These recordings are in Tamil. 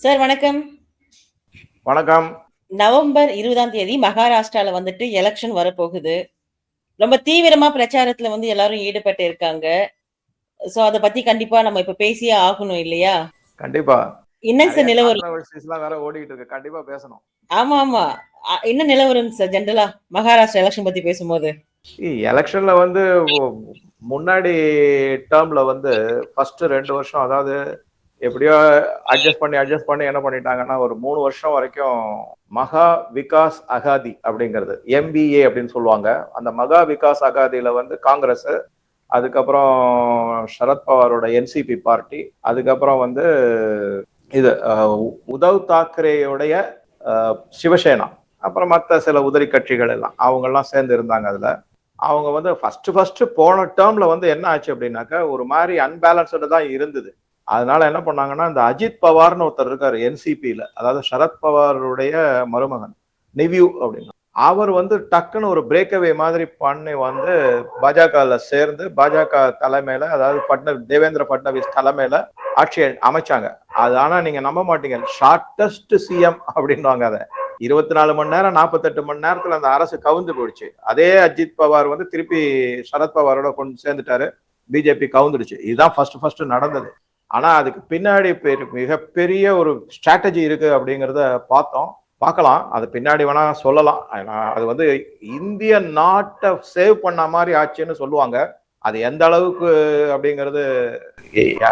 சார் வணக்கம். வணக்கம். நவம்பர் 20ஆம் தேதி மகாராஷ்டிரால வந்துட்டு எலக்ஷன் வரப்போகுது. ரொம்ப தீவிரமா பிரச்சாரத்துல வந்து எல்லாரும் ஈடுபட்டு இருக்காங்க. சோ அத பத்தி கண்டிப்பா நம்ம இப்ப பேசியே ஆகணும் இல்லையா? கண்டிப்பா. என்னங்க சார் நிலவரம்? வேற ஓடிட்டு இருக்கு. கண்டிப்பா பேசணும். ஆமாமா. அ என்ன நிலவரம் சார் ஜெனரலா மகாராஷ்டிரா எலக்ஷன் பத்தி பேசும்போது? எலக்ஷன்ல வந்து முன்னாடி டெர்ம்ல வந்து ஃபர்ஸ்ட் 2 வருஷம் அதாவது எப்படியோ அட்ஜஸ்ட் பண்ணி அட்ஜஸ்ட் பண்ணி என்ன பண்ணிட்டாங்கன்னா, ஒரு மூணு வருஷம் வரைக்கும் மகா விகாஸ் அகாதி அப்படிங்கிறது. எம்பிஏ அப்படின்னு சொல்லுவாங்க. அந்த மகா விகாஸ் அகாதியில வந்து காங்கிரஸ், அதுக்கப்புறம் சரத்பவாரோட என்சிபி பார்ட்டி, அதுக்கப்புறம் வந்து இது உதவ் தாக்கரேயுடைய சிவசேனா, அப்புறம் மற்ற சில உதிரி கட்சிகள் எல்லாம். அவங்கெல்லாம் சேர்ந்து இருந்தாங்க அதில் அவங்க வந்து ஃபர்ஸ்ட் ஃபர்ஸ்ட் போன டேர்மில் வந்து என்ன ஆச்சு அப்படின்னாக்கா, ஒரு மாதிரி அன்பேலன்ஸ்டு தான் இருந்தது. அதனால என்ன பண்ணாங்கன்னா, இந்த அஜித் பவார்னு ஒருத்தர் இருக்காரு என்சிபியில அதாவது சரத் பவாருடைய மருமகன். நிவ்யூ அப்படின்னு. அவர் வந்து டக்குன்னு ஒரு பிரேக்அவே மாதிரி பண்ணி வந்து பாஜகவில் சேர்ந்து, பாஜக தலைமையில அதாவது பட்ன தேவேந்திர பட்னவிஸ் தலைமையில ஆட்சி அமைச்சாங்க. அது ஆனா நீங்க நம்ப மாட்டீங்க. ஷார்டஸ்ட் சிஎம் அப்படின்னுவாங்க அத. 24 மணி நேரம், 48 மணி நேரத்துல அந்த அரசு கவுந்து போயிடுச்சு. அதே அஜித் பவார் வந்து திருப்பி சரத்பவாரோட கொண்டு சேர்ந்துட்டாரு. பிஜேபி கவுந்துடுச்சு. இதுதான் ஃபர்ஸ்ட் ஃபர்ஸ்ட் நடந்தது. ஆனால் அதுக்கு பின்னாடி மிகப்பெரிய ஒரு ஸ்ட்ராட்டஜி இருக்குது அப்படிங்கிறத பார்த்தோம். பார்க்கலாம். அது பின்னாடி வேணா சொல்லலாம். அது வந்து இந்திய நாட்டை சேவ் பண்ண மாதிரி ஆச்சுன்னு சொல்லுவாங்க. அது எந்த அளவுக்கு அப்படிங்கிறது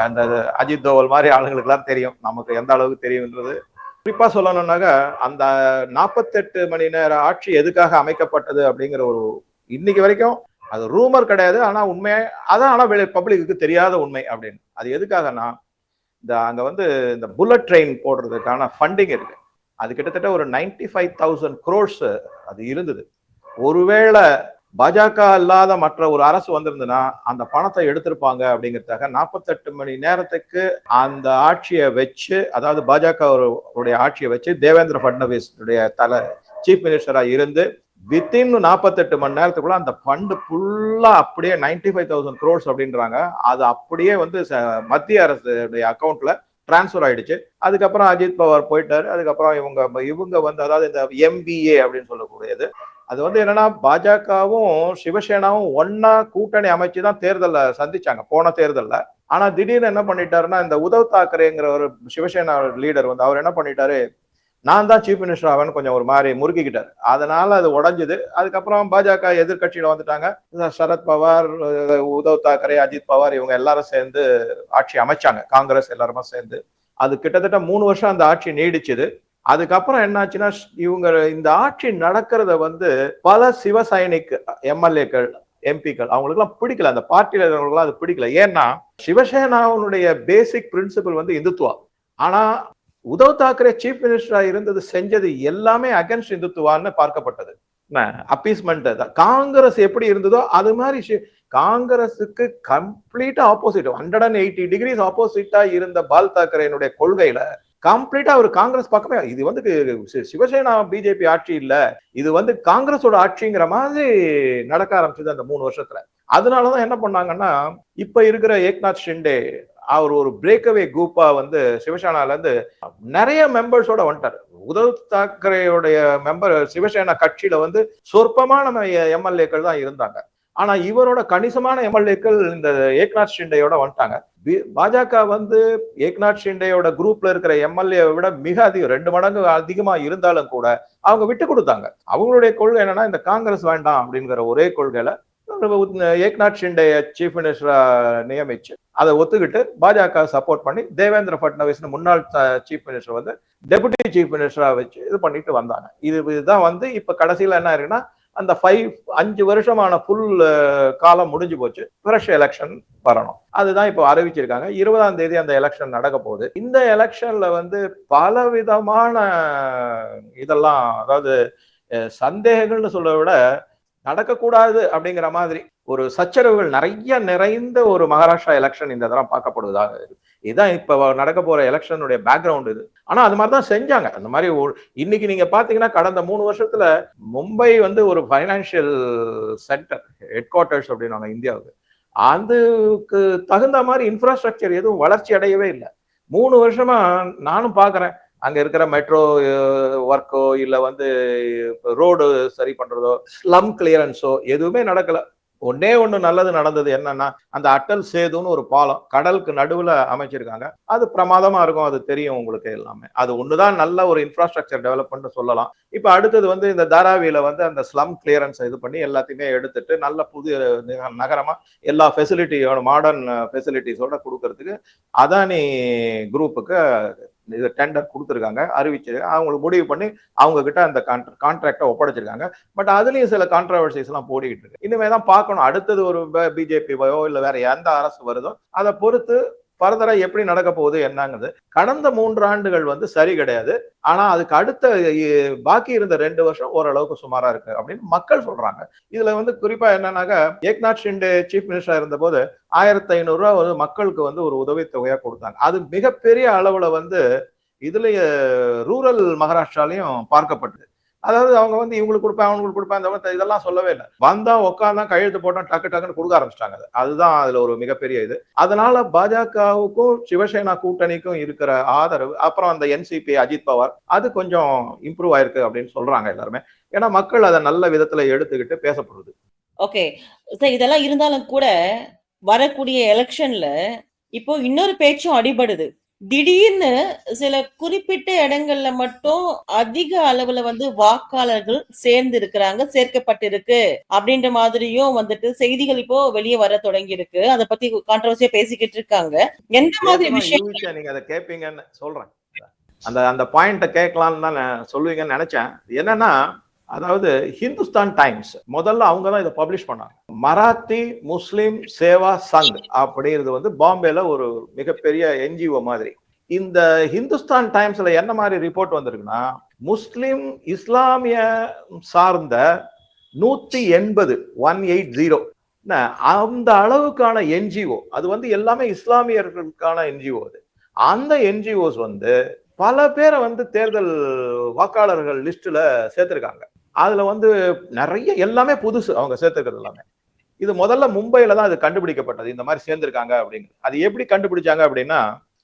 அந்த அஜித் தோவல் மாதிரி ஆளுங்களுக்குலாம் தெரியும். நமக்கு எந்த அளவுக்கு தெரியுன்றது குறிப்பாக சொல்லணும்னாக்க அந்த 48 மணி நேர ஆட்சி எதுக்காக அமைக்கப்பட்டது அப்படிங்கிற ஒரு இன்னைக்கு வரைக்கும் அது ரூமர் கிடையாது. ஆனால் உண்மையாக அதான் ஆனால் பப்ளிக்கு தெரியாத உண்மை அப்படின்னு. அது எதுக்காகன்னா, இந்த அங்கே வந்து இந்த புல்லட் ட்ரெயின் போடுறதுக்கான ஃபண்டிங் இருக்கு. அது கிட்டத்தட்ட ஒரு 95,000 குரோர்ஸ் அது இருந்தது. ஒருவேளை பாஜக இல்லாத மற்ற ஒரு அரசு வந்திருந்ததுன்னா, அந்த பணத்தை எடுத்திருப்பாங்க அப்படிங்கிறதுக்காக 48 மணி நேரத்துக்கு அந்த ஆட்சியை வச்சு, அதாவது பாஜக உடைய ஆட்சியை வச்சு தேவேந்திர பட்னவிஸ் தலை சீஃப் மினிஸ்டராக இருந்து வித்தின் 48 மணி நேரத்துக்குள்ள அந்த ஃபண்டு ஃபுல்லா அப்படியே நைன்டி ஃபைவ் தௌசண்ட் க்ரோர்ஸ் அப்படின்றாங்க. அது அப்படியே வந்து மத்திய அரசுடைய அக்கௌண்ட்ல டிரான்ஸ்ஃபர் ஆயிடுச்சு. அதுக்கப்புறம் அஜித் பவார் போயிட்டாரு. அதுக்கப்புறம் இவங்க இவங்க வந்து அதாவது இந்த எம்பிஏ அப்படின்னு சொல்லக்கூடியது. அது வந்து என்னன்னா பாஜகவும், சிவசேனாவும் ஒன்னா கூட்டணி அமைச்சு தான் தேர்தலில் சந்திச்சாங்க. போன தேர்தலில் ஆனா திடீர்னு என்ன பண்ணிட்டாருன்னா, இந்த உதவ் தாக்கரேங்கிற ஒரு சிவசேனா லீடர் வந்து அவர் என்ன பண்ணிட்டாரு, நான் தான் சீஃப் மினிஸ்டர் ஆவேன்னு கொஞ்சம் ஒரு மாதிரி முறுக்கிக்கிட்டார் அதனால அது உடைஞ்சது. அதுக்கப்புறம் பாஜக எதிர்கட்சியில வந்துட்டாங்க. சரத் பவார், உத்தவ் தாக்கரே, அஜித் பவார் இவங்க எல்லாரும் சேர்ந்து ஆட்சி அமைச்சாங்க. காங்கிரஸ் எல்லாருமா சேர்ந்து. அது கிட்டத்தட்ட மூணு வருஷம் அந்த ஆட்சி நீடிச்சது. அதுக்கப்புறம் என்னாச்சுன்னா, இவங்க இந்த ஆட்சி நடக்கிறத வந்து பல சிவசைனிக் எம்எல்ஏக்கள், எம்பிக்கள் அவங்களுக்குலாம் பிடிக்கல. அந்த பார்ட்டியில இருக்கிறவங்களுக்குலாம் அது பிடிக்கல. ஏன்னா சிவசேனாவுடைய பேசிக் பிரின்சிபல் வந்து இந்துத்துவா. ஆனா உத்தவ் தாக்கரே சீஃப் மினிஸ்டரா இருந்தது செஞ்சது எல்லாமே அகைன்ஸ்ட் இந்துத்துவான்னு பார்க்கப்பட்டது. அப்பீஸ்மெண்ட் காங்கிரஸ் எப்படி இருந்ததோ அது மாதிரி காங்கிரஸுக்கு கம்ப்ளீட்டா ஆப்போசிட் 180 டிகிரிஸ் ஆப்போசிட்டா இருந்த பால் தாக்கரேனுடைய கொள்கையில கம்ப்ளீட்டா அவர் காங்கிரஸ் பக்கமே இது வந்து சிவசேனா பிஜேபி ஆட்சி இல்ல. இது வந்து காங்கிரஸோட ஆட்சிங்கிற மாதிரி நடக்க ஆரம்பிச்சது அந்த மூணு வருஷத்துல. அதனாலதான் என்ன பண்ணாங்கன்னா இப்ப இருக்கிற ஏக்நாத் ஷிண்டே அவர் ஒரு பிரேக்அவே குரூப்பா வந்து சிவசேனால இருந்து நிறைய மெம்பர்ஸோட வந்துட்டார். உதவ் தாக்கரேயுடைய மெம்பர் சிவசேனா கட்சியில வந்து சொற்பமான எம்எல்ஏக்கள் தான் இருந்தாங்க. ஆனா இவரோட கணிசமான எம்எல்ஏக்கள் இந்த ஏக்நாத் ஷிண்டேயோட வந்துட்டாங்க. பாஜக வந்து ஏக்நாத் ஷிண்டேயோட குரூப்ல இருக்கிற எம்எல்ஏ விட மிக அதிகம் ரெண்டு மடங்கு அதிகமா இருந்தாலும் கூட அவங்க விட்டு கொடுத்தாங்க. அவங்களுடைய கொள்கை என்னன்னா இந்த காங்கிரஸ் வேண்டாம் அப்படிங்கிற ஒரே கொள்கையில ஏக்நாத் ஷிண்டே சீஃப் மினிஸ்டரா நியமிச்சு அதை ஒத்துக்கிட்டு பாஜக சப்போர்ட் பண்ணி தேவேந்திர பட்னவிஸ் முன்னாள் சீஃப் மினிஸ்டர் வந்து டெபுட்டி சீஃப் மினிஸ்டரா வச்சு இது பண்ணிட்டு வந்தாங்க. இது இதுதான் வந்து இப்ப கடைசியில என்ன இருக்குன்னா அந்த ஃபைவ் அஞ்சு வருஷமான ஃபுல் காலம் முடிஞ்சு போச்சு. ஃப்ரெஷ் எலெக்ஷன் வரணும். அதுதான் இப்போ அறிவிச்சிருக்காங்க. இருபதாம் தேதி அந்த எலெக்ஷன் நடக்க போகுது. இந்த எலெக்ஷன்ல வந்து பல விதமான இதெல்லாம் அதாவது சந்தேகங்கள்னு சொல்ல விட நடக்கக்கூடாது அப்படிங்கிற மாதிரி ஒரு சச்சரவுகள் நிறைய நிறைந்த ஒரு மகாராஷ்டிரா எலெக்ஷன் இந்த தரம் பார்க்கப்படுவதாக இதுதான் இப்ப நடக்க போற எலெக்ஷனுடைய பேக்ரவுண்ட் இது. ஆனா அது மாதிரி தான் செஞ்சாங்க. அந்த மாதிரி இன்னைக்கு நீங்க பாத்தீங்கன்னா கடந்த மூணு வருஷத்துல மும்பை வந்து ஒரு பைனான்சியல் சென்டர் ஹெட் குவார்ட்டர்ஸ் அப்படின்னு இந்தியாவுக்கு. அதுக்கு தகுந்த மாதிரி இன்ஃப்ராஸ்ட்ரக்சர் எதுவும் வளர்ச்சி அடையவே இல்லை. மூணு வருஷமா நானும் பாக்குறேன். அங்க இருக்கிற மெட்ரோ ஒர்க்கோ இல்ல வந்து ரோடு சரி பண்றதோ ஸ்லம் கிளியரன்ஸோ எதுவுமே நடக்கல. ஒன்னே ஒண்ணு நல்லது நடந்தது என்னன்னா அந்த அட்டல் சேதுன்னு ஒரு பாலம் கடலுக்கு நடுவுல அமைச்சிருக்காங்க. அது பிரமாதமா இருக்கும் அது தெரியும் உங்களுக்கு எல்லாமே. அது ஒண்ணுதான் நல்ல ஒரு இன்ஃப்ராஸ்ட்ரக்சர் டெவலப்மெண்ட் சொல்லலாம். இப்ப அடுத்தது வந்து இந்த தாராவியில வந்து அந்த ஸ்லம் கிளியரன்ஸ் இது பண்ணி எல்லாத்தையுமே எடுத்துட்டு நல்ல புது நக- நகரமா எல்லா ஃபெசிலிட்டியோட மாடர்ன் ஃபெசிலிட்டிஸோட கொடுக்கறதுக்கு அதானி குரூப்புக்கு இது டெண்டர் கொடுத்துருக்காங்க அறிவிச்சு அவங்களுக்கு முடிவு பண்ணி அவங்க கிட்ட அந்த கான்ட்ராக்டை ஒப்படைச்சிருக்காங்க. பட் அதுலயும் சில கான்ட்ரவர்சிஸ் எல்லாம் போடிக்கிட்டு இருக்கு. இனிமே தான் பார்க்கணும். அடுத்தது ஒரு பிஜேபியோ இல்ல வேற எந்த அரசு வருதோ அதை பொறுத்து ஃபர்தரா எப்படி நடக்க போகுது என்னங்குது கடந்த மூன்று ஆண்டுகள் வந்து சரி கிடையாது. ஆனா அதுக்கு அடுத்த பாக்கி இருந்த ரெண்டு வருஷம் ஓரளவுக்கு சுமாரா இருக்கு அப்படின்னு மக்கள் சொல்றாங்க. இதுல வந்து குறிப்பா என்னன்னாக்கா ஏக்நாத் ஷிண்டே சீஃப் மினிஸ்டராக இருந்தபோது ஆயிரத்தி ஐநூறு வந்து மக்களுக்கு வந்து ஒரு உதவித்தொகையா கொடுத்தாங்க. அது மிகப்பெரிய அளவுல வந்து இதுல ரூரல் மகாராஷ்டிராலையும் பார்க்கப்பட்டது. அதாவது அவங்க வந்து இவங்களுக்கு கொடுப்பேன் அவங்களுக்கு கொடுப்பேன் அந்த இதெல்லாம் சொல்லவே இல்லை. வந்தா உட்காந்தா கையெழுத்து போட்டா டக்கு டக்குன்னு கொடுக்க ஆரம்பிச்சிட்டாங்க அதுதான் அதுல ஒரு மிகப்பெரிய இது. அதனால பாஜகவுக்கும் சிவசேனா கூட்டணிக்கும் இருக்கிற ஆதரவு அப்புறம் அந்த என்சிபி அஜித் பவார் அது கொஞ்சம் இம்ப்ரூவ் ஆயிருக்கு அப்படின்னு சொல்றாங்க எல்லாருமே. ஏன்னா மக்கள் அதை நல்ல விதத்துல எடுத்துக்கிட்டு பேசப்படுது. ஓகே சார் இதெல்லாம் இருந்தாலும் கூட வரக்கூடிய எலெக்ஷன்ல இப்போ இன்னொரு பேச்சும் அடிபடுது. திடீர்னு சில குறிப்பிட்ட இடங்கள்ல மட்டும் அதிக அளவுல வந்து வாக்காளர்கள் சேர்ந்து இருக்கிறாங்க சேர்க்கப்பட்டிருக்கு அப்படின்ற மாதிரியும் வந்துட்டு செய்திகள் இப்போ வெளியே வர தொடங்கி இருக்கு அதை பத்தி கான்ட்ரவர்சியா பேசிக்கிட்டு இருக்காங்க. எந்த மாதிரி விஷயம் நீங்க அதை கேட்பீங்கன்னு சொல்றேன். அந்த அந்த பாயிண்ட கேட்கலாம்னு தான் நான் சொல்லுவீங்கன்னு நினைச்சேன். என்னன்னா அதாவது ஹிந்துஸ்தான் டைம்ஸ் முதல்ல அவங்க தான் இதை பப்ளிஷ் பண்ணாங்க. மராத்தி முஸ்லிம் சேவா சங் அப்படிங்கிறது வந்து பாம்பேல ஒரு மிகப்பெரிய என்ஜிஓ மாதிரி. இந்த ஹிந்துஸ்தான் டைம்ஸ்ல என்ன மாதிரி ரிப்போர்ட் வந்திருக்குன்னா முஸ்லிம் இஸ்லாமிய சார்ந்த நூத்தி எண்பது ஒன் எயிட் ஜீரோ அந்த அளவுக்கான என்ஜிஓ அது வந்து எல்லாமே இஸ்லாமியர்களுக்கான என்ஜிஓ அது. அந்த என்ஜிஓஸ் வந்து பல பேரை வந்து தேர்தல் வாக்காளர்கள் லிஸ்ட்ல சேர்த்திருக்காங்க. அதுல வந்து நிறைய எல்லாமே புதுசு அவங்க சேர்த்திருக்கிறது எல்லாமே. இது முதல்ல மும்பையில தான் அது கண்டுபிடிக்கப்பட்டது. இந்த மாதிரி சேர்ந்திருக்காங்க அப்படிங்கிறது. அது எப்படி கண்டுபிடிச்சாங்க அப்படின்னா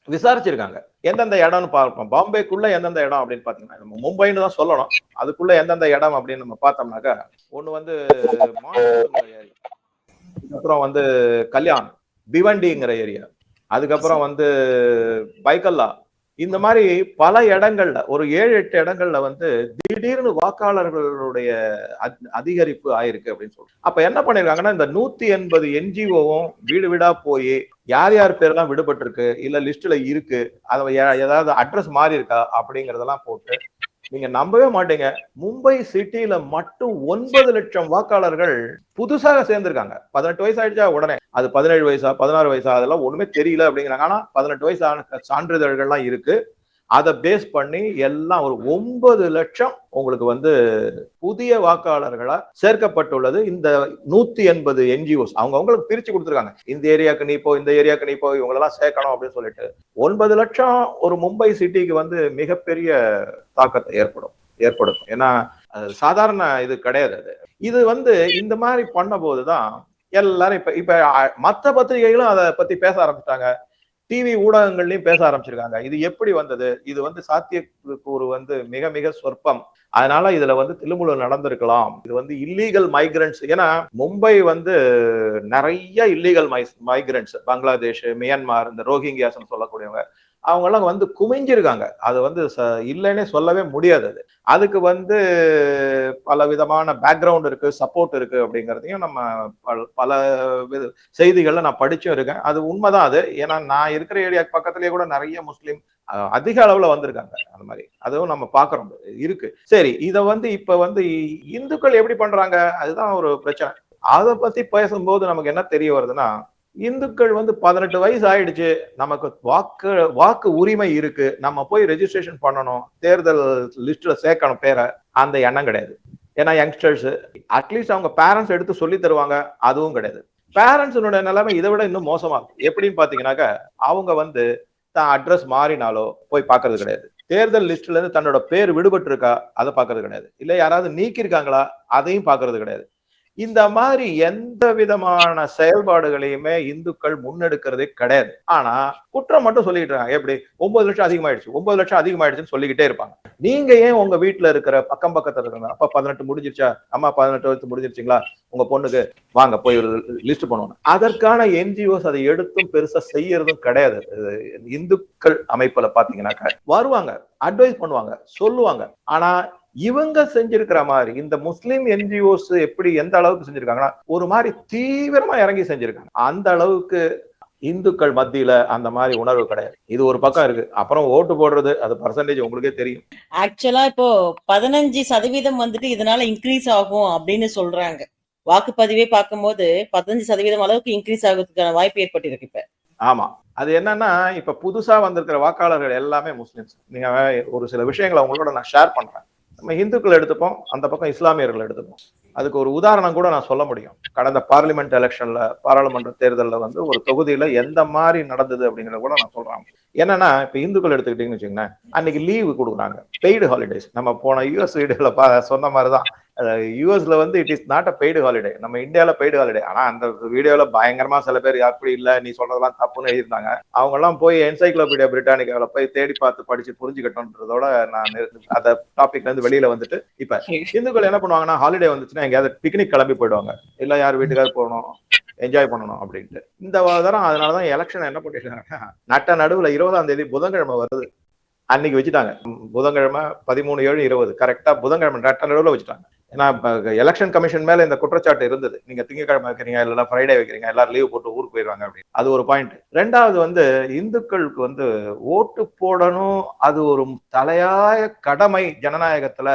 விசாரிச்சிருக்காங்க. எந்தெந்த இடம்னு பார்ப்போம். பாம்பேக்குள்ள எந்தெந்த இடம் அப்படின்னு பாத்தீங்கன்னா நம்ம மும்பைன்னு தான் சொல்லணும். அதுக்குள்ள எந்தெந்த இடம் அப்படின்னு நம்ம பார்த்தோம்னாக்கா ஒண்ணு வந்து அப்புறம் அதுக்கப்புறம் வந்து கல்யாண் பிவண்டிங்கிற ஏரியா. அதுக்கப்புறம் வந்து பைக்கல்லா. இந்த மாதிரி பல இடங்கள்ல ஒரு ஏழு எட்டு இடங்கள்ல வந்து திடீர்னு வாக்காளர்களுடைய அதிகரிப்பு ஆயிருக்கு அப்படின்னு சொல்றோம் அப்ப என்ன பண்ணிருக்காங்கன்னா இந்த நூத்தி எண்பது என்ஜிஓவும் வீடு வீடா போய் யார் யார் பேரெல்லாம் விடுபட்டிருக்கு இல்ல லிஸ்ட்ல இருக்கு அதை ஏதாவது அட்ரஸ் மாறி இருக்கா அப்படிங்கறதெல்லாம் போட்டு நீங்க நம்பவே மாட்டீங்க. மும்பை சிட்டில மட்டும் ஒன்பது லட்சம் வாக்காளர்கள் புதுசாக சேர்ந்திருக்காங்க. பதினெட்டு வயசு ஆயிடுச்சா? உடனே. அது பதினேழு வயசா? பதினாறு வயசா? அதெல்லாம் ஒண்ணுமே தெரியல அப்படிங்கிறாங்க. ஆனா பதினெட்டு வயசான சான்றிதழ்கள்லாம் இருக்கு. அதை பேஸ் பண்ணி எல்லாம் ஒரு ஒன்பது லட்சம் உங்களுக்கு வந்து புதிய வாக்காளர்களா சேர்க்கப்பட்டுள்ளது. இந்த நூத்தி எண்பது என்ஜிஓஸ் அவங்க அவங்களுக்கு பிரிச்சு கொடுத்துருக்காங்க. இந்த ஏரியாக்கு நீ போ இந்த ஏரியாக்கு நீ போ இவங்களெல்லாம் சேர்க்கணும் அப்படின்னு சொல்லிட்டு ஒன்பது லட்சம் ஒரு மும்பை சிட்டிக்கு வந்து மிகப்பெரிய தாக்கத்தை ஏற்படும் ஏற்படுத்தும். ஏன்னா அது சாதாரண இது கிடையாது அது. இது வந்து இந்த மாதிரி பண்ண போதுதான் எல்லாரும் இப்ப இப்ப மற்ற பத்திரிகைகளும் அதை பத்தி பேச ஆரம்பிச்சிட்டாங்க. டிவி ஊடகங்கள்லயும் பேச ஆரம்பிச்சிருக்காங்க. இது எப்படி வந்தது? இது வந்து சாத்தியக்கூறு வந்து மிக மிக சொற்பம். அதனால இதுல வந்து திருமுழு நடந்திருக்கலாம். இது வந்து இல்லீகல் மைக்ரன்ட்ஸ் ஏன்னா மும்பை வந்து நிறைய illegal my migrants Bangladesh Myanmar இந்த ரோஹிங்கியாஸ்னு சொல்லக்கூடியவங்க. அவங்கெல்லாம் வந்து குமிஞ்சிருக்காங்க. அது வந்து ச- இல்லைன்னே சொல்லவே முடியாது அது. அதுக்கு வந்து பல விதமான பேக்ரவுண்ட் இருக்கு சப்போர்ட் இருக்கு அப்படிங்கிறதையும் நம்ம பல- பல வித- செய்திகளில் நான் படிச்சும் இருக்கேன். அது உண்மைதான் அது. ஏன்னா நான் இருக்கிற ஏரியா பக்கத்துலயே கூட நிறைய முஸ்லீம் அதிக அளவுல வந்திருக்காங்க. அந்த மாதிரி. அதுவும் நம்ம பாக்குறோம் இருக்கு. சரி இதை வந்து இப்ப வந்து இ- இந்துக்கள் எப்படி பண்றாங்க? அதுதான் ஒரு பிரச்சனை. அதை பத்தி பேசும்போது நமக்கு என்ன தெரிய வருதுன்னா இந்துக்கள் வந்து பதினெட்டு வயசு ஆயிடுச்சு நமக்கு வாக்கு வாக்கு உரிமை இருக்கு. நம்ம போய் ரெஜிஸ்ட்ரேஷன் பண்ணணும். தேர்தல் லிஸ்ட்ல சேர்க்கணும் பேரை. அந்த எண்ணம் கிடையாது. ஏன்னா யங்ஸ்டர்ஸ் அட்லீஸ்ட் அவங்க பேரண்ட்ஸ் எடுத்து சொல்லி தருவாங்க. அதுவும் கிடையாது. பேரண்ட்ஸினுடைய நிலைமை இதை விட இன்னும் மோசமா இருக்கு. எப்படின்னு பாத்தீங்கன்னாக்க அவங்க வந்து தான் அட்ரஸ் மாறினாலோ போய் பார்க்கறது கிடையாது. தேர்தல் லிஸ்ட்ல இருந்து தன்னோட பேர் விடுபட்டு இருக்கா அதை பார்க்கறது கிடையாது. இல்ல யாராவது நீக்கியிருக்காங்களா அதையும் பார்க்கறது கிடையாது. இந்த மாதிரி எந்த விதமான செயல்பாடுகளையுமே இந்துக்கள் முன்னெடுக்கிறதே கிடையாது. ஆனா குற்றம் மட்டும் சொல்லிட்டு இருக்காங்க எப்படி? ஒன்பது லட்சம் அதிகமாயிடுச்சு. ஒன்பது லட்சம் அதிகமாயிடுச்சுன்னு சொல்லிக்கிட்டே இருப்பாங்க. நீங்க ஏன் உங்க வீட்டுல இருக்கிற பக்கம் பக்கத்துல இருக்கிற அப்பா பதினெட்டு முடிஞ்சிருச்சா? அம்மா பதினெட்டு வயசு முடிஞ்சிருச்சுங்களா? உங்க பொண்ணுக்கு வாங்க போய் ஒரு லிஸ்ட் பண்ணுவோம் அதற்கான என்ஜிஓஸ் அதை எடுத்தும் பெருசா செய்யறதும் கிடையாது. இந்துக்கள் அமைப்புல பாத்தீங்கன்னாக்க வருவாங்க அட்வைஸ் பண்ணுவாங்க சொல்லுவாங்க. ஆனா இவங்க செஞ்சிருக்கிற மாதிரி இந்த முஸ்லிம் என்ஜிஓஸ் எப்படி எந்த அளவுக்கு செஞ்சிருக்காங்கன்னா ஒரு மாதிரி தீவிரமா இறங்கி செஞ்சிருக்காங்க. அந்த அளவுக்கு இந்துக்கள் மத்தியில அந்த மாதிரி உணர்வு கிடையாது. இது ஒரு பக்கம் இருக்கு. அப்புறம் ஓட்டு போடுறது அது பர்சன்டேஜ் உங்களுக்கே தெரியும். ஆக்சுவலா இப்போ பதினஞ்சு சதவீதம் வந்துட்டு இதனால இன்க்ரீஸ் ஆகும் அப்படின்னு சொல்றாங்க. வாக்குப்பதிவே பார்க்கும்போது பதினஞ்சு சதவீதம் அளவுக்கு இன்க்ரீஸ் ஆகிறதுக்கான வாய்ப்பு ஏற்பட்டிருக்கு இப்ப. ஆமா. அது என்னன்னா இப்ப புதுசா வந்திருக்கிற வாக்காளர்கள் எல்லாமே முஸ்லிம்ஸ். நீங்க ஒரு சில விஷயங்களை உங்களோட நான் ஷேர் பண்றேன். நம்ம இந்துக்கள் எடுத்துப்போம் அந்த பக்கம் இஸ்லாமியர்கள் எடுத்துப்போம். அதுக்கு ஒரு உதாரணம் கூட நான் சொல்ல முடியும். கடந்த பார்லிமெண்ட் எலெக்ஷன்ல பாராளுமன்ற தேர்தலில் வந்து ஒரு தொகுதியில எந்த மாதிரி நடந்தது அப்படிங்கிறத கூட நான் சொல்றேன். என்னன்னா இப்ப இந்துக்கள் எடுத்துக்கிட்டீங்கன்னு வச்சுக்கோங்களேன் அன்னைக்கு லீவு கொடுக்குறாங்க. பெய்டு ஹாலிடேஸ் நம்ம போன யூஎஸ் வீடுல சொன்ன மாதிரிதான். யூஎஸ்ல வந்து it is not a paid holiday நம்ம இந்தியால பெய்டு ஹாலிடே ஆனா அந்த வீடியோல பயங்கரமா சில பேர் அப்படி இல்ல? நீ சொல்றதெல்லாம் தப்புன்னு எழுதியிருந்தாங்க. அவங்க எல்லாம் போய் என்சைக்ளோபீடியா பிரிட்டானிக்காவில போய் தேடி பார்த்து படிச்சு புரிஞ்சுக்கட்டும்ன்றதோட நான் அந்த டாபிக்ல இருந்து வெளியில வந்துட்டு இப்ப இந்துக்கள் என்ன பண்ணுவாங்கன்னா ஹாலிடே வந்துச்சுன்னா எங்கேயாவது பிக்னிக் கிளம்பி போயிடுவாங்க. இல்ல யார் வீட்டுக்காவது போகணும். என்ஜாய் பண்ணணும். அப்படின்ட்டு. இந்த தரம் அதனாலதான் எலெக்ஷன் என்ன பண்ணிட்டாங்கன்னா நட்ட நடுவுல இருபதாம் தேதி புதன்கிழமை வருது. அன்னைக்கு வச்சுட்டாங்க. புதன்கிழமை பதிமூணு ஏழு இருபது. கரெக்டா புதன்கிழமை நட்ட நடுவுல வச்சுட்டாங்க. ஏன்னா எலெக்ஷன் கமிஷன் மேல இந்த குற்றச்சாட்டு இருந்தது. நீங்க திங்கக்கிழமை வைக்கிறீங்க இல்லைனா ஃப்ரைடே வைக்கிறீங்க எல்லாரும் லீவ் போட்டு ஊருக்கு போயிடுவாங்க அப்படின்னு. அது ஒரு பாயிண்ட் ரெண்டாவது வந்து இந்துக்களுக்கு வந்து ஓட்டு போடணும் அது ஒரு தலையாய கடமை ஜனநாயகத்துல.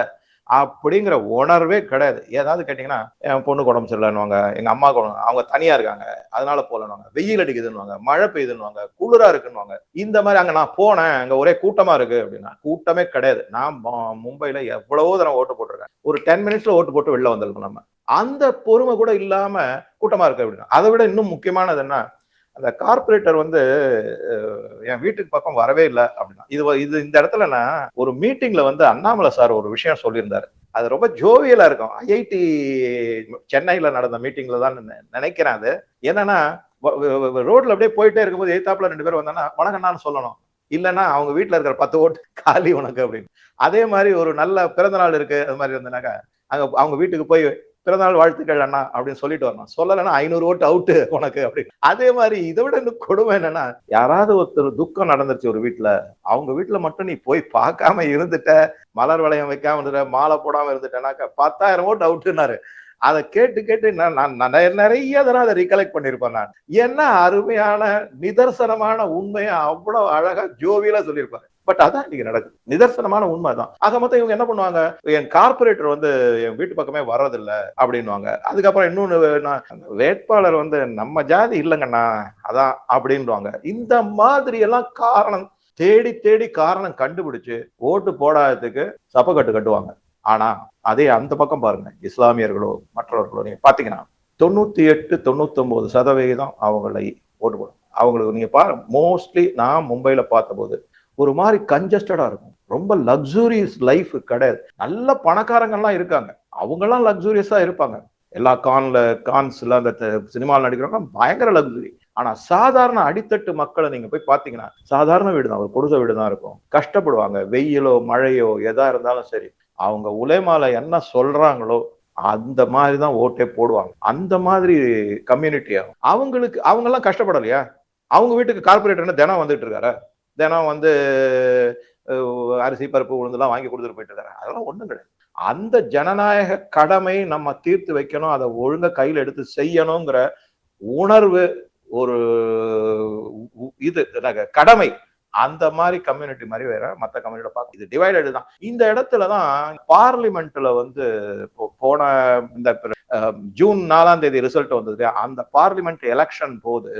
அப்படிங்கிற உணர்வே கிடையாது. ஏதாவது கேட்டிங்கன்னா என் பொண்ணுக்கு உடம்பு சரியில்லைன்னுவாங்க எங்கள் அம்மா உடம்பு அவங்க தனியாக இருக்காங்க அதனால போகலன்னுவாங்க. வெயில் அடிக்குதுன்னுவாங்க மழை பெய்யுதுன்னுவாங்க குளிராக இருக்குன்னுவாங்க. இந்த மாதிரி அங்கே நான் போனேன் அங்கே ஒரே கூட்டமாக இருக்குது அப்படின்னா கூட்டமே கிடையாது. நான் மும்பையில் எவ்வளவோ தரம் ஓட்டு போட்டிருக்கேன். ஒரு டென் மினிட்ஸில் ஓட்டு போட்டு வெளில வந்திருக்கோம் நம்ம. அந்த பொறுமை கூட இல்லாமல் கூட்டமாக இருக்குது அப்படின்னா அதை விட இன்னும் முக்கியமானது என்ன? அந்த கார்பரேட்டர் வந்து என் வீட்டுக்கு பக்கம் வரவே இல்லை அப்படின்னா இது இது இந்த இடத்துலனா ஒரு மீட்டிங்ல வந்து அண்ணாமலை சார் ஒரு விஷயம் சொல்லியிருந்தாரு. அது ரொம்ப ஜோவியலா இருக்கும். ஐஐடி சென்னையில நடந்த மீட்டிங்ல தான் நினைக்கிறேன் அது. என்னன்னா ரோட்ல அப்படியே போயிட்டே இருக்கும்போது எய்தாப்புல ரெண்டு பேரும் வந்தாங்கன்னா வணக்கம்னாலும் சொல்லணும். இல்லைன்னா அவங்க வீட்டில் இருக்கிற பத்து ஓட்டு காலி உனக்கு அப்படின்னு. அதே மாதிரி ஒரு நல்ல பிறந்த நாள் இருக்கு. அது மாதிரி இருந்தனாக்கா அங்க அவங்க வீட்டுக்கு போய் பிறந்தநாள் வாழ்த்துக்கள் அண்ணா அப்படின்னு சொல்லிட்டு வரணும். சொல்லலைன்னா ஐநூறு ஓட்டு அவுட்டு உனக்கு அப்படின்னு அதே மாதிரி இதை விட இன்னும் கொடுமை என்னன்னா யாராவது ஒருத்தர் துக்கம் நடந்துருச்சு ஒரு வீட்டுல அவங்க வீட்டுல மட்டும் நீ போய் பார்க்காம இருந்துட்ட மலர் வளையம் வைக்காம இருந்துட்ட மாலை போடாம இருந்துட்டேனாக்கா பத்தாயிரம் ஓட்டு அவுட்டுனாரு அதை கேட்டு கேட்டு நான் நிறைய தடவை அதை ரீகலெக்ட் பண்ணியிருப்பேன் நான். என்ன அருமையான நிதர்சனமான உண்மையை அவ்வளவு அழகா ஜோவியலா சொல்லியிருப்பாரு. பட் அதான் இன்னைக்கு நடக்குது. நிதர்சனமான உண்மை தான் ஆக மொத்தம் இவங்க என்ன பண்ணுவாங்க? என் கார்பரேட்டர் வந்து என் வீட்டு பக்கமே வர்றதில்ல அப்படின்வாங்க அதுக்கப்புறம் இன்னொன்னு வேட்பாளர் வந்து நம்ம ஜாதி இல்லைங்கண்ணா அதான் அப்படின்வாங்க இந்த மாதிரி எல்லாம் காரணம் தேடி தேடி காரணம் கண்டுபிடிச்சு ஓட்டு போடாததுக்கு சப்பக்கட்டு கட்டுவாங்க. ஆனா அதே அந்த பக்கம் பாருங்க. இஸ்லாமியர்களோ மற்றவர்களோ நீங்க பாத்தீங்கன்னா தொண்ணூத்தி எட்டு தொண்ணூத்தி ஒன்பது சதவிகிதம் அவங்களை ஓட்டு போடும். அவங்களுக்கு நீங்க பாரு மோஸ்ட்லி நான் மும்பைல பார்த்தபோது ஒரு மாதிரி கன்ஜஸ்டடா இருக்கும். ரொம்ப லக்ஸூரியஸ் லைஃப் கிடையாது. நல்ல பணக்காரங்கள்லாம் இருக்காங்க. அவங்கெல்லாம் லக்ஸூரியஸா இருப்பாங்க. எல்லா கான்ல கான்ஸ்ல அந்த சினிமாவில் நடிக்கிறவங்க பயங்கர லக்ஸுரி ஆனா சாதாரண அடித்தட்டு மக்களை நீங்க போய் பாத்தீங்கன்னா சாதாரண வீடு தான் ஒரு பொடுச வீடு தான் இருக்கும். கஷ்டப்படுவாங்க. வெயிலோ மழையோ எதா இருந்தாலும் சரி. அவங்க உலைமால என்ன சொல்றாங்களோ அந்த மாதிரி தான் ஓட்டே போடுவாங்க. அந்த மாதிரி கம்யூனிட்டி ஆகும் அவங்களுக்கு அவங்க எல்லாம் கஷ்டப்படலையா? அவங்க வீட்டுக்கு கார்பரேட்டர் தினம் வந்துட்டு இருக்காரு? தினம் வந்து அரிசி பருப்பு உளுந்துலாம் வாங்கி கொடுத்துட்டு போயிட்டு இருக்காரு. அதெல்லாம் ஒன்றும் கிடையாது. அந்த ஜனநாயக கடமை நம்ம தீர்த்து வைக்கணும் அதை ஒழுங்கா கையில் எடுத்து செய்யணுங்கிற உணர்வு ஒரு இது கடமை. அந்த மாதிரி கம்யூனிட்டி மாதிரி வேற மற்ற கம்யூனிட்டி பார்க்க இது டிவைடடு தான். இந்த இடத்துல தான் பார்லிமெண்ட்ல வந்து போன இந்த ஜூன் நாலாம் தேதி ரிசல்ட் வந்தது அந்த பார்லிமெண்ட் எலெக்ஷன் போது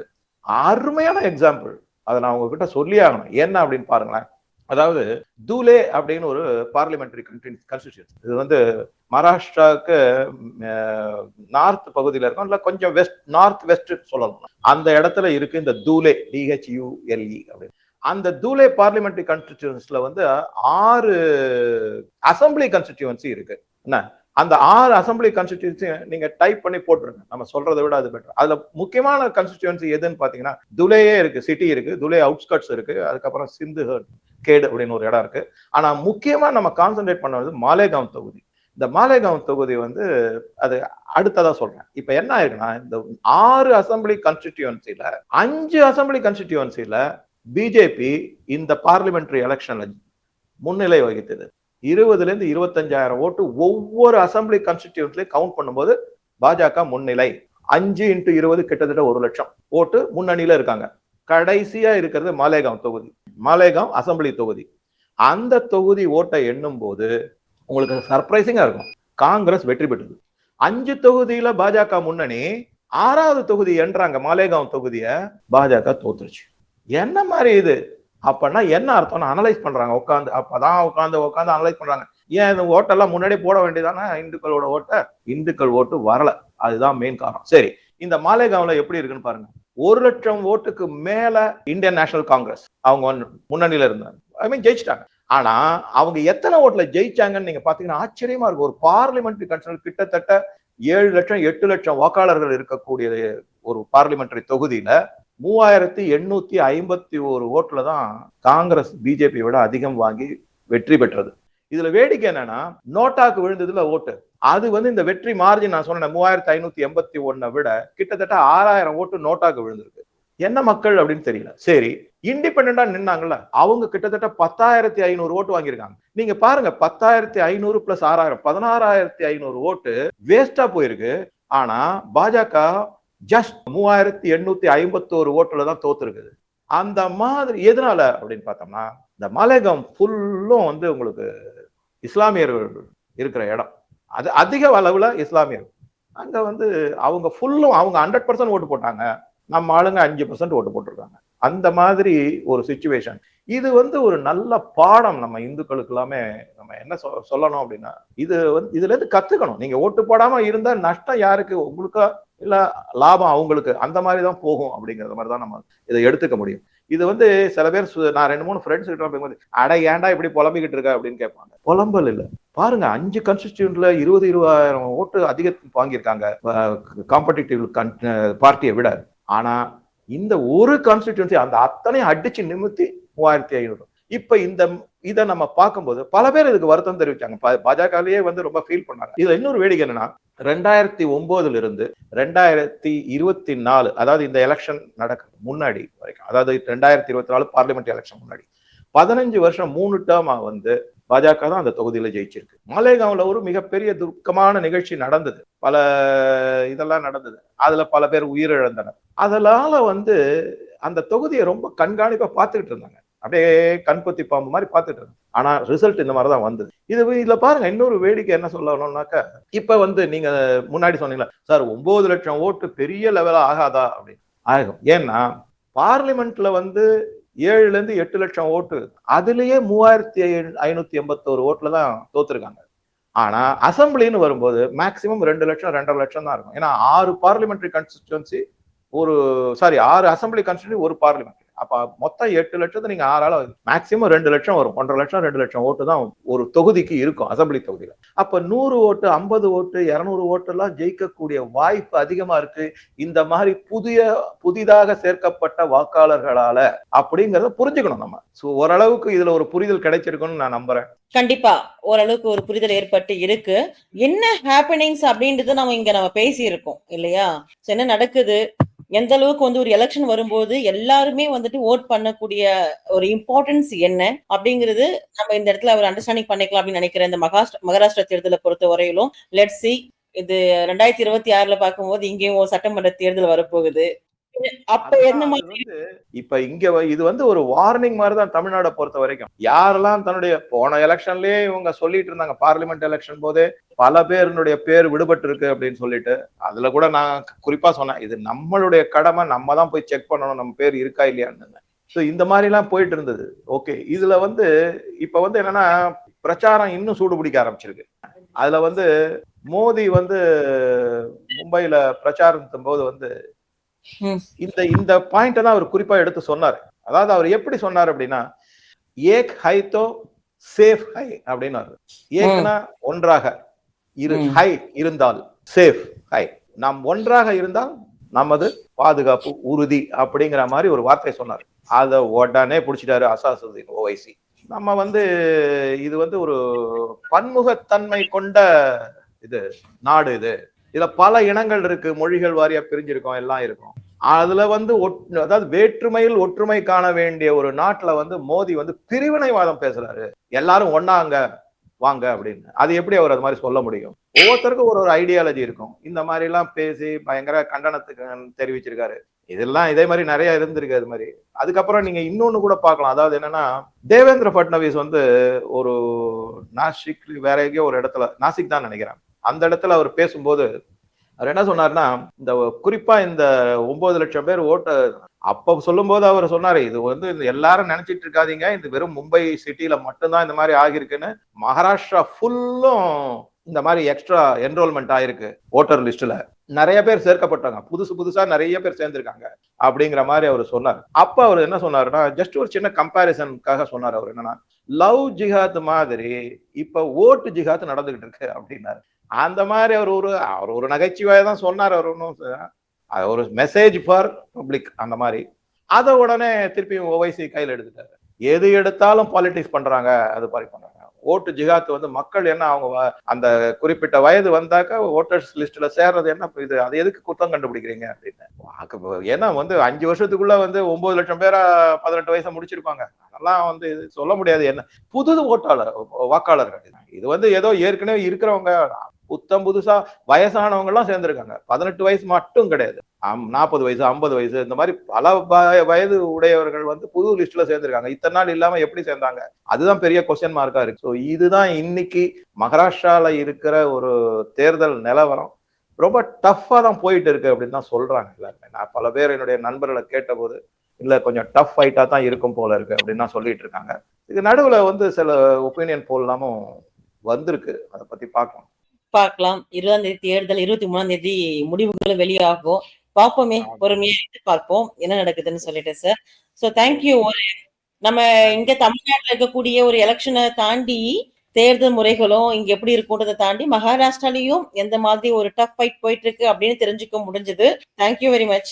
அருமையான எக்ஸாம்பிள் அதை நான் உங்ககிட்ட சொல்லி ஆகணும். என்ன அப்படின்னு பாருங்களேன். அதாவது தூலே அப்படின்னு ஒரு பார்லிமெண்டரி கன்ஸ்டியூஷன் இது வந்து மகாராஷ்டிராவுக்கு நார்த் பகுதியில் இருக்கும். இல்லை கொஞ்சம் வெஸ்ட் நார்த் வெஸ்ட் சொல்லணும். அந்த இடத்துல இருக்கு இந்த தூலே டிஹெச்யூஎல்இ அப்படின்னு. அந்த தூலே பார்லிமெண்டரி கான்ஸ்டிடியூன்ஸ்ல வந்து ஆறு அசம்பிளி கன்ஸ்டிடியூன்சி இருக்கு. என்ன? அந்த ஆறு அசம்பிளி கான்ஸ்டிடியூன்சி நீங்க டைப் பண்ணி போட்டுருங்க. நம்ம சொல்றதை விட அது பெட்டர் அதுல முக்கியமான கன்ஸ்டிடியூன்சி எதுன்னு பாத்தீங்கன்னா துலேயே இருக்கு சிட்டி இருக்கு துலே அவுட்ஸ்கட்ஸ் இருக்கு அதுக்கப்புறம் சிந்து கேடு அப்படின்னு ஒரு இடம் இருக்கு. ஆனா முக்கியமா நம்ம கான்சென்ட்ரேட் பண்ணது மாலேகாம் தொகுதி. இந்த மாலேகாம் தொகுதி வந்து அது அடுத்ததா சொல்றேன். இப்ப என்ன ஆயிருக்குன்னா இந்த ஆறு அசம்பிளி கன்ஸ்டிடியூன்சில அஞ்சு அசம்பிளி கன்ஸ்டிடியூன்சில பிஜேபி இந்த பார்லிமெண்ட்ரி எலெக்ஷன்ல முன்னிலை வகித்தது. இருபதுலேருந்து இருபத்தஞ்சாயிரம் ஓட்டு ஒவ்வொரு அசம்பிளி கான்ஸ்டிடியூன்ட்லயும் கவுண்ட் பண்ணும்போது பாஜக முன்னிலை. அஞ்சு இன்ட்டு இருபது கிட்டத்தட்ட ஒரு லட்சம் ஓட்டு முன்னணியில இருக்காங்க. கடைசியா இருக்கிறது மாலேகாம் தொகுதி. மாலேகாம் அசம்பிளி தொகுதி. அந்த தொகுதி ஓட்டை எண்ணும் போது உங்களுக்கு சர்ப்ரைசிங்கா இருக்கும். காங்கிரஸ் வெற்றி பெற்றது. அஞ்சு தொகுதியில பாஜக முன்னணி ஆறாவது தொகுதி என்றாங்க மாலேகாம் தொகுதியை பாஜக தோத்துருச்சு. என்ன மாதிரி இது? அப்பன்னா என்ன அர்த்தம்னு அனலைஸ் பண்றாங்க உட்காந்து அப்பதான் உட்காந்து உட்காந்து அனலைஸ் பண்றாங்க. ஏன் இந்த ஓட்டெல்லாம் முன்னாடியே போட வேண்டியதானே? இந்துக்களோட ஓட்டை. இந்துக்கள் ஓட்டு வரல. அதுதான் மெயின் காரணம். சரி இந்த மாலேகாவில் எப்படி இருக்குன்னு பாருங்க. ஒரு லட்சம் ஓட்டுக்கு மேல இந்தியன் நேஷனல் காங்கிரஸ் அவங்க வந்து முன்னணியில இருந்தாங்க. ஐ மீன் ஜெயிச்சிட்டாங்க. ஆனா அவங்க எத்தனை ஓட்டுல ஜெயிச்சாங்கன்னு நீங்க பாத்தீங்கன்னா ஆச்சரியமா இருக்கும். ஒரு பார்லிமெண்ட்ரி கன்சல் கிட்டத்தட்ட ஏழு லட்சம் எட்டு லட்சம் வாக்காளர்கள் இருக்கக்கூடிய ஒரு பார்லிமெண்ட்ரி தொகுதியில மூவாயிரத்தி எண்ணூத்தி ஐம்பத்தி ஒரு ஓட்டுல தான் காங்கிரஸ் பிஜேபி விட அதிகம் வாங்கி வெற்றி பெற்றது. இதுல வேடிக்கை என்னன்னா நோட்டாக்கு விழுந்ததுல ஓட்டு. அது வந்து இந்த வெற்றி மார்ஜின் நான் சொன்னேன் மூவாயிரத்தி ஐநூத்தி எண்பத்தி ஒன்னை விட கிட்டத்தட்ட ஆறாயிரம் ஓட்டு நோட்டாக்கு விழுந்திருக்கு. என்ன மக்கள் அப்படின்னு தெரியல. சரி இண்டிபெண்டா நின்னாங்கல்ல அவங்க கிட்டத்தட்ட பத்தாயிரத்தி ஐநூறு ஓட்டு வாங்கியிருக்காங்க. நீங்க பாருங்க பத்தாயிரத்தி ஐநூறு பிளஸ் ஆறாயிரம் பதினாறாயிரத்தி ஐநூறு ஓட்டு வேஸ்டா போயிருக்கு. ஆனா பாஜக ஜஸ்ட் மூவாயிரத்தி எண்ணூத்தி ஐம்பத்தோரு ஓட்டுல தான் தோத்துருக்குது. அந்த மாதிரி எதனால அப்படின்னு பார்த்தோம்னா இந்த மலையகம் ஃபுல்லும் வந்து உங்களுக்கு இஸ்லாமியர்கள் இருக்கிற இடம். அது அதிக அளவில் இஸ்லாமியர். அங்கே வந்து அவங்க ஃபுல்லும் அவங்க ஹண்ட்ரட் பர்சன்ட் ஓட்டு போட்டாங்க. நம்ம ஆளுங்க அஞ்சு பர்சன்ட் ஓட்டு போட்டிருக்காங்க. அந்த மாதிரி ஒரு சுச்சுவேஷன் இது வந்து ஒரு நல்ல பாடம் நம்ம இந்துக்களுக்கு எல்லாமே நம்ம என்ன சொ- சொல்லணும் அப்படின்னா இது வந்து இதுலேருந்து கற்றுக்கணும் நீங்கள் ஓட்டு போடாமல் இருந்தால் நஷ்டம் யாருக்கு? உங்களுக்கா இல்லை லாபம் அவங்களுக்கு. அந்த மாதிரி தான் போகும் அப்படிங்கிற மாதிரி தான் நம்ம இதை எடுத்துக்க முடியும். இது வந்து சில பேர் நான் ரெண்டு மூணு ஃப்ரெண்ட்ஸ் கிட்ட போகும்போது அட ஏன்டா இப்படி புலம்பிக்கிட்டு இருக்க? அப்படின்னு கேட்பாங்க. புலம்பல் இல்லை. பாருங்க அஞ்சு கன்ஸ்டிடியூன்ட்ல இருபது இருபதாயிரம் ஓட்டு அதிக வாங்கியிருக்காங்க காம்படிட்டிவ் பார்ட்டியை விட. ஆனா இந்த ஒரு கான்ஸ்டிடியூன்சி அந்த அத்தனையும் அடிச்சு நிமித்தி மூவாயிரத்தி ஐநூறு. இப்ப இந்த இதை நம்ம பார்க்கும்போது பல பேர் இதுக்கு வருத்தம் தெரிவிச்சாங்க. பா- பாஜகலயே வந்து ரொம்ப ஃபீல் பண்ணாங்க. இதுல இன்னொரு வேடிக்கை என்னன்னா ரெண்டாயிரத்தி ஒன்பதுல இருந்து ரெண்டாயிரத்தி இருபத்தி நாலு அதாவது இந்த எலெக்ஷன் நடக்க முன்னாடி வரைக்கும் அதாவது ரெண்டாயிரத்தி இருபத்தி நாலு பார்லிமெண்ட் எலெக்ஷன் முன்னாடி பதினஞ்சு வருஷம் மூணு டேர்மா வந்து பாஜக தான் அந்த தொகுதியில ஜெயிச்சிருக்கு. மாலேகாவ்ல ஒரு மிகப்பெரிய துக்கமான நிகழ்ச்சி நடந்தது. பல இதெல்லாம் நடந்தது. அதுல பல பேர் உயிரிழந்தனர். அதனால வந்து அந்த தொகுதியை ரொம்ப கண்காணிப்பா பார்த்துக்கிட்டு இருந்தாங்க. அப்படியே கண்பொத்தி பாம்பு மாதிரி பார்த்துட்டு இருந்தேன். ஆனா ரிசல்ட் இந்த மாதிரி தான் வந்தது. இது இதுல பாருங்க இன்னொரு வேடிக்கை என்ன சொல்லணும்னாக்கா இப்ப வந்து நீங்க முன்னாடி சொன்னீங்களா சார் ஒன்பது லட்சம் ஓட்டு பெரிய லெவலா ஆகாதா? அப்படின்னு. ஆகும். ஏன்னா பார்லிமெண்ட்ல வந்து ஏழுல இருந்து எட்டு லட்சம் ஓட்டு அதுலயே மூவாயிரத்தி ஐநூத்தி எண்பத்தோரு ஓட்டுல தான் தோத்துருக்காங்க. ஆனா அசம்பிளின்னு வரும்போது மேக்சிமம் ரெண்டு லட்சம் ரெண்டரை லட்சம் தான் இருக்கும். ஏன்னா ஆறு பார்லிமெண்ட்ரி கன்ஸ்டிடுவன்சி ஒரு சாரி ஆறு அசம்பிளி கன்ஸ்டிடுவன்சி ஒரு பார்லிமெண்ட் அப்போ மொத்தம் எட்டு லட்சத்தை நீங்கள் ஆறால மேக்சிமம் ரெண்டு லட்சம் வரும். ஒன்றரை லட்சம் ரெண்டு லட்சம் ஓட்டு தான் ஒரு தொகுதிக்கு இருக்கும் அசம்பிளி தொகுதியில். அப்போ நூறு ஓட்டு ஐம்பது ஓட்டு இரநூறு ஓட்டு எல்லாம் ஜெயிக்கக்கூடிய வாய்ப்பு அதிகமா இருக்கு. இந்த மாதிரி புதிய புதிதாக சேர்க்கப்பட்ட வாக்காளர்களால அப்படிங்கிறத புரிஞ்சுக்கணும் நம்ம. சோ ஓரளவுக்கு இதில் ஒரு புரிதல் கிடைச்சிருக்குன்னு நான் நம்புறேன். கண்டிப்பா ஓரளவுக்கு ஒரு புரிதல் ஏற்பட்டு இருக்கு. என்ன ஹேப்பனிங்ஸ் அப்படின்றது நம்ம இங்க நம்ம பேசியிருக்கோம் இல்லையா? என்ன நடக்குது? எந்த அளவுக்கு வந்து ஒரு எலெக்ஷன் வரும்போது எல்லாருமே வந்துட்டு ஓட் பண்ணக்கூடிய ஒரு இம்பார்ட்டன்ஸ் என்ன அப்படிங்கிறது நம்ம இந்த இடத்துல ஒரு அண்டர்ஸ்டாண்டிங் பண்ணிக்கலாம் அப்படின்னு நினைக்கிறேன். இந்த மகாராஷ்டிரா மகாராஷ்டிரா தேர்தலை பொறுத்த வரையிலும் லெட் சி இது ரெண்டாயிரத்தி இருபத்தி ஆறுல பார்க்கும்போது இங்கேயும் ஒரு சட்டமன்ற தேர்தல் வரப்போகுது. அப்ப என்ன மாதிரி இப்ப இங்க இது வந்து ஒரு வார்னிங் மாதிரி தான் தமிழ்நாடை பொறுத்த வரைக்கும். யாரெல்லாம் தன்னுடைய போன எலெக்ஷன்லயே இவங்க சொல்லிட்டு இருந்தாங்க பார்லிமெண்ட் எலெக்ஷன் போதே பல பேருடைய பேர் விடுபட்டு இருக்கு அப்படின்னு சொல்லிட்டு அதுல கூட நான் குறிப்பா சொன்னேன் இது நம்மளுடைய கடமை நம்ம தான் போய் செக் பண்ணணும் நம்ம பேர் இருக்கா இல்லையான்னு. ஸோ இந்த மாதிரி எல்லாம் போயிட்டு இருந்தது. ஓகே இதுல வந்து இப்ப வந்து என்னன்னா பிரச்சாரம் இன்னும் சூடு பிடிக்க ஆரம்பிச்சிருக்கு. அதுல வந்து மோடி வந்து மும்பைல பிரச்சாரத்தின் போது வந்து. இந்த இந்த பாயிண்ட் தான் அவர் குறிப்பா எடுத்து சொன்னார். அதாவது அவர் எப்படி சொன்னார் அப்படின்னா ஏக் ஹை தோ சேஃப் ஹை அப்படின்னாரு. ஏக்னா ஒன்றாக இரு. ஹை இருந்தால் சேஃப் ஹை. நாம் ஒன்றாக இருந்தால் நமது பாதுகாப்பு உறுதி அப்படிங்கிற மாதிரி ஒரு வார்த்தை சொன்னார். அதை உடனே பிடிச்சிட்டாரு அசாசுதீன் ஓவைசி நம்ம வந்து இது வந்து ஒரு பன்முகத்தன்மை கொண்ட இது நாடு இது. இதுல பல இனங்கள் இருக்கு மொழிகள் வாரியா பிரிஞ்சிருக்கோம் எல்லாம் இருக்கும். அதுல வந்து ஒட்- அதாவது வேற்றுமையில் ஒற்றுமை காண வேண்டிய ஒரு நாட்டுல வந்து மோடி வந்து பிரிவினைவாதம் பேசுறாரு. எல்லாரும் ஒன்னாங்க வாங்க அப்படின்னு. அது எப்படி அவர் அது மாதிரி சொல்ல முடியும்? ஒவ்வொருத்தருக்கும் ஒரு ஒரு ஐடியாலஜி இருக்கும். இந்த மாதிரி எல்லாம் பேசி பயங்கர கண்டனத்துக்கு தெரிவிச்சிருக்காரு. இதெல்லாம் இதே மாதிரி நிறைய இருந்திருக்கு அது மாதிரி. அதுக்கப்புறம் நீங்க இன்னொன்னு கூட பார்க்கலாம். அதாவது என்னன்னா தேவேந்திர பட்னவிஸ் வந்து ஒரு நாசிக் வேற எங்கேயோ ஒரு இடத்துல நாசிக் தான் நினைக்கிறேன். அந்த இடத்துல அவர் பேசும்போது அவர் என்ன சொன்னார்னா இந்த குறிப்பா இந்த ஒன்பது லட்சம் பேர் ஓட்ட அப்ப சொல்லும்போது அவர் சொன்னாரு இது வந்து இந்த எல்லாரும் நினைச்சிட்டு இருக்காதீங்க இது வெறும் மும்பை சிட்டில மட்டும்தான் இந்த மாதிரி ஆகிருக்குன்னு மகாராஷ்டிரா ஃபுல்லும் இந்த மாதிரி எக்ஸ்ட்ரா என்ரோல்மெண்ட் ஆயிருக்கு ஓட்டர் லிஸ்ட்ல நிறைய பேர் சேர்க்கப்பட்டாங்க புதுசு புதுசா நிறைய பேர் சேர்ந்திருக்காங்க அப்படிங்கிற மாதிரி அவர் சொன்னார். அப்ப அவர் என்ன சொன்னாருன்னா ஜஸ்ட் ஒரு சின்ன கம்பாரிசனுக்காக சொன்னார் அவர் என்னன்னா லவ் ஜிஹாத் மாதிரி இப்ப ஓட்டு ஜிஹாத் நடந்துகிட்டு இருக்கு அப்படின்னாரு. அந்த மாதிரி அவர் ஒரு அவர் ஒரு நகைச்சுவையாக தான் சொன்னார் அவர் ஒன்றும் அது ஒரு மெசேஜ் ஃபார் பப்ளிக் அந்த மாதிரி. அதை உடனே திருப்பியும் ஓவைசி கையில் எடுத்துட்டாரு. எது எடுத்தாலும் பாலிடிக்ஸ் பண்றாங்க அது மாதிரி பண்றாங்க. ஓட்டு ஜிகாத்து வந்து மக்கள் என்ன அவங்க வ- அந்த குறிப்பிட்ட வயது வந்தாக்க ஓட்டர்ஸ் லிஸ்ட்ல சேர்றது என்ன இது அது எதுக்கு குத்தம் கண்டுபிடிக்கிறீங்க அப்படின்னு. ஏன்னா வந்து அஞ்சு வருஷத்துக்குள்ள வந்து ஒன்பது லட்சம் பேரா பதினெட்டு வயசை முடிச்சிருப்பாங்க. அதெல்லாம் வந்து இது சொல்ல முடியாது. என்ன புது ஓட்டாளர் வாக்காளர்கள். இது வந்து ஏதோ ஏற்கனவே இருக்கிறவங்க புத்தம் புதுசா வயசானவங்க எல்லாம் சேர்ந்திருக்காங்க. பதினெட்டு வயசு மட்டும் கிடையாது. நாற்பது வயசு ஐம்பது வயசு இந்த மாதிரி பல வயது உடையவர்கள் வந்து புது லிஸ்ட்ல சேர்ந்திருக்காங்க. இத்தனை நாள் இல்லாம எப்படி சேர்ந்தாங்க? அதுதான் பெரிய கொஸ்டின் மார்க்கா இருக்கு. ஸோ இதுதான் இன்னைக்கு மகாராஷ்டிரால இருக்கிற ஒரு தேர்தல் நிலவரம். ரொம்ப டஃப்பா தான் போயிட்டு இருக்கு அப்படின்னு தான் சொல்றாங்க எல்லாருமே. நான் பல பேர் என்னுடைய நண்பர்களை கேட்டபோது இல்ல கொஞ்சம் டஃப் ஃபைட்டா தான் இருக்கும் போல இருக்கு அப்படின்னு தான் சொல்லிட்டு இருக்காங்க. இது நடுவுல வந்து சில ஒப்பீனியன் போல் இல்லாமல் வந்திருக்கு. அதை பத்தி பார்க்கணும் பார்க்கலாம். இருபதாம் தேதி தேர்தல் இருபத்தி மூணாம் தேதி முடிவுகளும் வெளியாகும். பார்ப்போமே. பொறுமையா இருந்து பார்ப்போம். என்ன நடக்குதுன்னு சொல்லிட்டு சார் சோ தேங்க்யூ ஒரு நம்ம இங்க தமிழ்நாட்டுல இருக்கக்கூடிய ஒரு எலெக்ஷனை தாண்டி தேர்தல் முறைகளும் இங்க எப்படி இருக்கும்ன்றதை தாண்டி மகாராஷ்டிராலையும் எந்த மாதிரி ஒரு டஃப் ஃபைட் போயிட்டு இருக்கு அப்படின்னு தெரிஞ்சுக்க முடிஞ்சது. Thank you very much